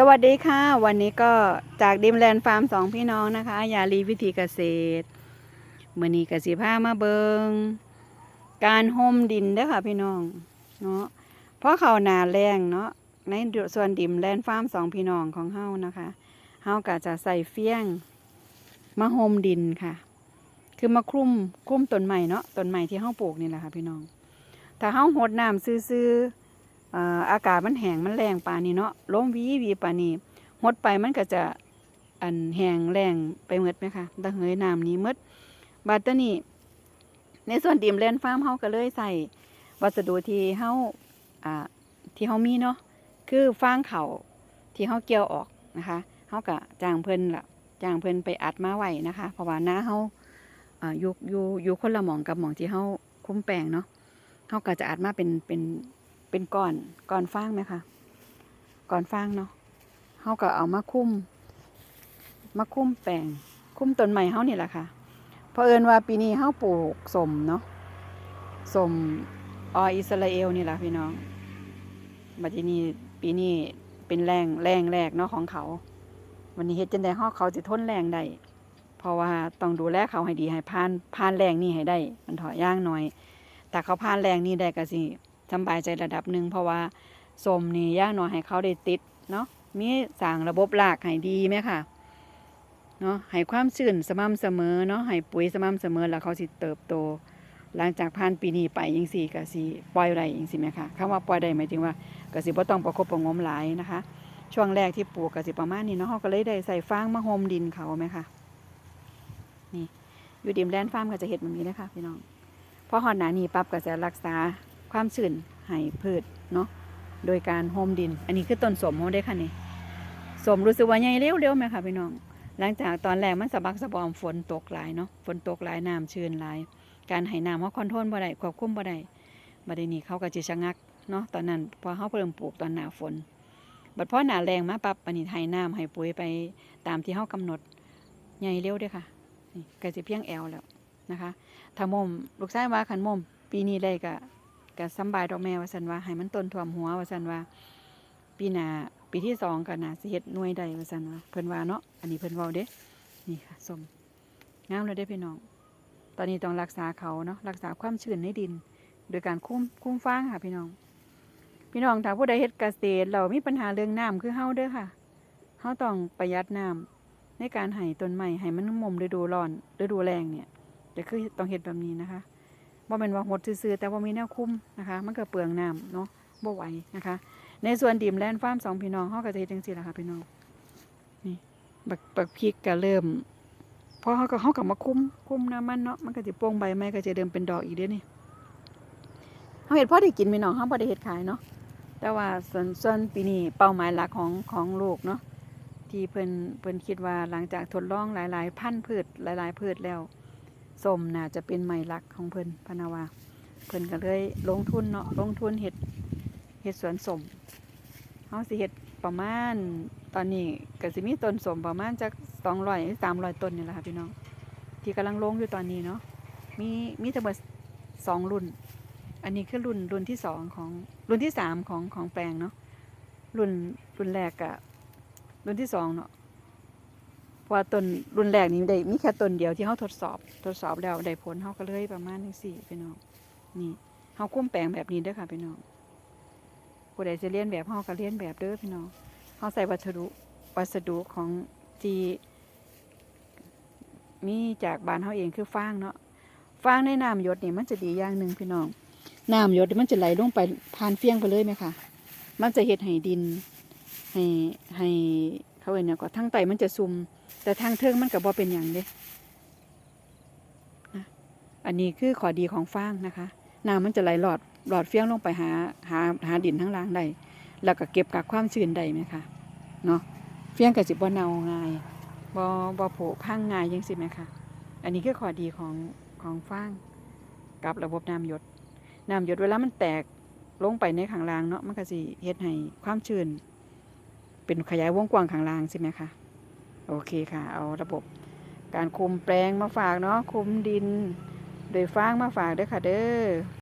สวัสดีค่ะ วันนี้ก็จากดิมแลนด์ฟาร์มสองพี่น้องนะคะ ยาลีวิธีเกษตรมื่อนี้กสิผ้ามาเบิง การโฮมดินเด้อค่ะพี่น้องเนาะเพราะเขานาแรงเนาะในส่วนดิมแลนด์ฟาร์มสองพี่น้องของเฮานะคะเฮาก็จะใส่เฟี้ยงมาโฮมดินค่ะ คือมาคลุมคลุมต้นใหม่เนาะต้นใหม่ที่เฮาปลูกนี่แหละค่ะพี่น้อง ถ้าเฮาหดน้ำซื่อๆ อากาศมันแห้งมันแรงป่านี้เนาะลมวีวีป่านี้หดไปมันก็จะอันแห้งแรงไปหมดไหมคะตะเหยน้ำนี้หมดบาดตอนี้ในส่วนดิมแลนฟาร์มเฮาก็เลยใส่วัสดุที่เฮาอ่าที่เฮามีเนาะคือฟางเขาที่เฮาเกี่ยวออกนะคะเฮาก็จ้างเพิ่นละจ้างเพิ่นไปอัดมาไว้นะคะ เพราะว่าน้าเฮาอ่าอยู่อยู่อยู่คนละหมองกับหมองที่เฮาคุ้มแปลงเนาะเฮาก็จะอัดมาเป็นเป็น เป็นก้อนก้อนฟางไหมคะก้อนฟางเนาะเขาก็เอามาคุ้มมาคุ้มแปลงคุ้มต้นไม้เขานี่แหละค่ะเพราะเอิญว่าปีนี้เขาปลูกสมเนาะสมออิสราเอลนี่แหละพี่น้องบัดนี้ปีนี้เป็นแรงแรงแรกเนาะของเขา วันนี้เฮ็ดจังได๋ฮอกเขาจะทนแรงได้เพราะว่าต้องดูแลเขาให้ดีให้ผ่านผ่านแรงนี่ให้ได้ มันถอยย่างหน่อย แต่เขาผ่านแรงนี่ได้ก็สิ สำบายใจระดับหนึ่งเพราะว่าสมนี่ย่างน้อยให้เขาได้ติดเนาะมีสร้างระบบรากให้ดีไหมค่ะเนาะให้ความชื้นสม่ำเสมอเนาะให้ปุ๋ยสม่ำเสมอแล้วเขาสิเติบโต หลังจากผ่านปีนี้ไปยิงสี่ก็สิปล่อยไรยิงสิไหมคะคำว่าปล่อยได้หมายถึงว่าก็สิบ่ต้องประคบประงมหลายนะคะ ช่วงแรกที่ปลูกก็สิประมาณนี้เนาะเขาก็เลยได้ใส่ฟางมาโฮมดินเขาไหมคะนี่อยู่ดิมแลนด์ฟาร์มก็จะเห็ดแบบนี้นะคะพี่น้องพอหอดหนานี้ปั๊บก็จะรักษา ความชื้นให้พืชเนาะโดยการโฮมดิน อันนี้คือต้นสมโฮได้ค่ะนี่สมรู้สึกว่าใหญ่เร็วๆไหมคะพี่น้อง หลังจากตอนแรกมันสะบักสะบอมฝนตกหลายเนาะฝนตกหลายน้ำชื้นหลาย การให้น้ำเขาคอนโทรลบ่ได้ควบคุมบ่ได้บัดนี้เขาก็จิชะงักเนาะตอนนั้นพอเขาเริ่มปลูกตอนหน้าฝนบัดพอหนาแรงมาปั๊บอันนี้ให้น้ำให้ปุ๋ยไปตามที่เขากำหนดใหญ่เร็วด้อค่ะนี่ก็สิเพียงแอวแล้วนะคะถ้ามุมลูกชายว่าคันมุมปีนี้ได้ก็ ก็สำบายดอกแม่ว่าสันว่าให้มันต้นท่วมหัวว่าสันว่า ปีหน้าปีที่สองก็น่าสิเฮ็ดหน่วยใดว่าสันว่าเพิ่นว่าเนาะอันนี้เพิ่นเว้าเด้นี่ค่ะส้มงามเลยเด้พี่น้อง ตอนนี้ต้องรักษาเขาเนาะรักษาความชื้นในดิน โดยการคุ้มคุ้มฟางค่ะพี่น้อง พี่น้องถ้าผู้ใดเฮ็ดเกษตรเรามีปัญหาเรื่องน้ำคือเฮาเด้อค่ะเฮาต้องประหยัดน้ำในการให้ต้นไม้ให้มันมุมฤดูร้อนฤดูแล้งเนี่ยจะคือต้องเฮ็ดแบบนี้นะคะ บ่แม่นว่าหดซื่อแต่ว่ามีแนวคุ้มนะคะ มันก็เปลืองน้ำเนาะบ่ไหวนะคะ ในส่วนดิมแลนด์ฟาร์มสองพี่น้องเฮาก็จะเฮ็ดจังซี่ล่ะค่ะพี่น้องนี่บักบักพริกก็เริ่มพอเฮาก็เฮาก็มาคุ้มคุ้มน้ำมันเนาะมันก็สิโป่งใบไม้ก็จะเริ่มเป็นดอกอีกเด้อนี่เฮาเฮ็ดพอได้กินพี่น้องเฮาบ่ได้เฮ็ดขายเนาะแต่ว่าส่วนส่วนปีนี้เป้าหมายหลักของของลูกเนาะที่เพิ่นเพิ่นคิดว่าหลังจากทดลองหลาย ๆ พันธุ์พืชหลาย ๆ พืชแล้ว ส้มน่าจะเป็นไม้ลักของเพิ่นพนาวาเพิ่นก็เลยลงทุนเนาะลงทุนเฮ็ดเฮ็ดสวนส้มเฮาสิเฮ็ดประมาณตอนนี้ก็สิมีต้นส้มประมาณจัก200หรือ300ต้นนี่แหละค่ะพี่น้อง ที่กำลังลงอยู่ตอนนี้เนาะมีมีทั้งหมดสองรุ่น อันนี้คือรุ่นรุ่นที่สองของรุ่นที่สามของของแปลงเนาะรุ่นรุ่นแรกกะรุ่นที่สองเนาะ เพราะว่าต้นรุ่นแรกนี้ได้มีแค่ต้นเดียวที่เขาทดสอบทดสอบแล้วได้ผลเขาก็เลยประมาณนี้สี่พี่น้องนี่เขาคุ้มแปลงแบบนี้เด้อค่ะพี่น้องผู้ใดจะเลียนแบบเขาก็เลียนแบบเด้อพี่น้องเขาใส่วัสดุวัสดุของที่มีจากบ้านเขาเองคือฟางเนาะฟางในน้ำหยดนี่มันจะดีอย่างหนึ่งพี่น้องน้ำหยดมันจะไหลลงไปผ่านเฟี้ยงไปเลยไหมคะมันจะเห็ดให้ดินให้ให้ เขาเอ็นเนี่ยก็ทั้งไตมันจะซุ่มแต่ทางเทิงมันกับบ่เป็นอย่างเด้นะอันนี้คือขอดีของฟางนะคะน้ำมันจะไหลหลอดหลอดเฟี้ยงลงไปหาหาหาดินทั้งล่างได้แล้วก็เก็บกักความชื้นได้ไหมคะเนาะเฟี้ยงกับสิบ่เนาง่ายบ่บ่โผพังง่ายยังสิไหมคะอันนี้คือขอดีของของฟางกับระบบน้ำหยดน้ำหยดเวลามันแตกลงไปในข้างล่างเนาะมันก็สิเฮ็ดให้ความชื้น เป็นขยายวงกว้างข้างล่างใช่ไหมคะโอเคค่ะ เอาระบบการคุมแปลงมาฝากเนาะคุมดิน โดยฟางมาฝากเด้อค่ะเด้อ